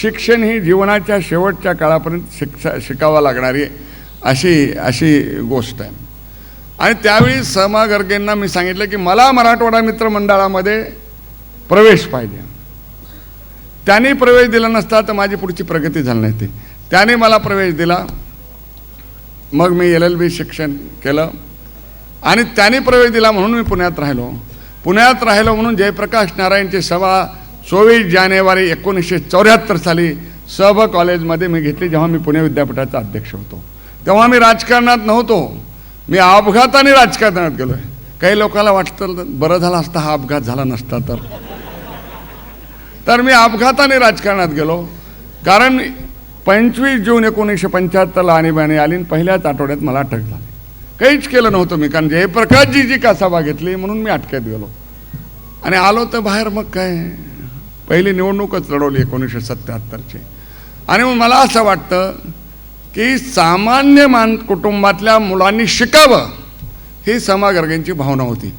शिक्षण ही जीवनाच्या शेवटच्या काळापर्यंत शिक्षा शिकावं लागणारी अशी अशी गोष्ट आहे. आणि त्यावेळी समा गर्गेंना मी सांगितलं की मला मराठवाडा मित्र मंडळामध्ये प्रवेश पाहिजे. त्यांनी प्रवेश दिला नसता तर माझी पुढची प्रगती झाली नसती त्याने मला प्रवेश दिला. मग मी एल एल बी शिक्षण केलं. आणि त्यांनी प्रवेश दिला म्हणून मी पुण्यात राहिलो. पुण्यात राहिलो म्हणून जयप्रकाश नारायणची सभा चोवीस जानेवारी एकोणीसशे चौऱ्याहत्तर साली सब कॉलेजमध्ये मी घेतली जेव्हा मी पुणे विद्यापीठाचा अध्यक्ष होतो. तेव्हा मी राजकारणात नव्हतो. मी अपघाताने राजकारणात गेलो आहे काही लोकांना वाटतं बरं झालं असता हा अपघात झाला नसता तर. तर मी अपघाताने राजकारणात गेलो. कारण पंचवीस जून एकोणीसशे पंच्याहत्तरला आणीबाणी आली आणि पहिल्याच आठवड्यात मला अटक झाली. काहीच केलं नव्हतं मी कारण जयप्रकाशजी जी का सभा घेतली म्हणून मी अटक्यात गेलो. आणि आलो तर बाहेर मग काय? पहिली निवडणूकच लढवली एकोणीसशे सत्त्याहत्तरची आणि मग मला असं वाटतं की सामान्य मान कुटुंबातल्या मुलांनी शिकावं ही समागर्गेंची भावना होती.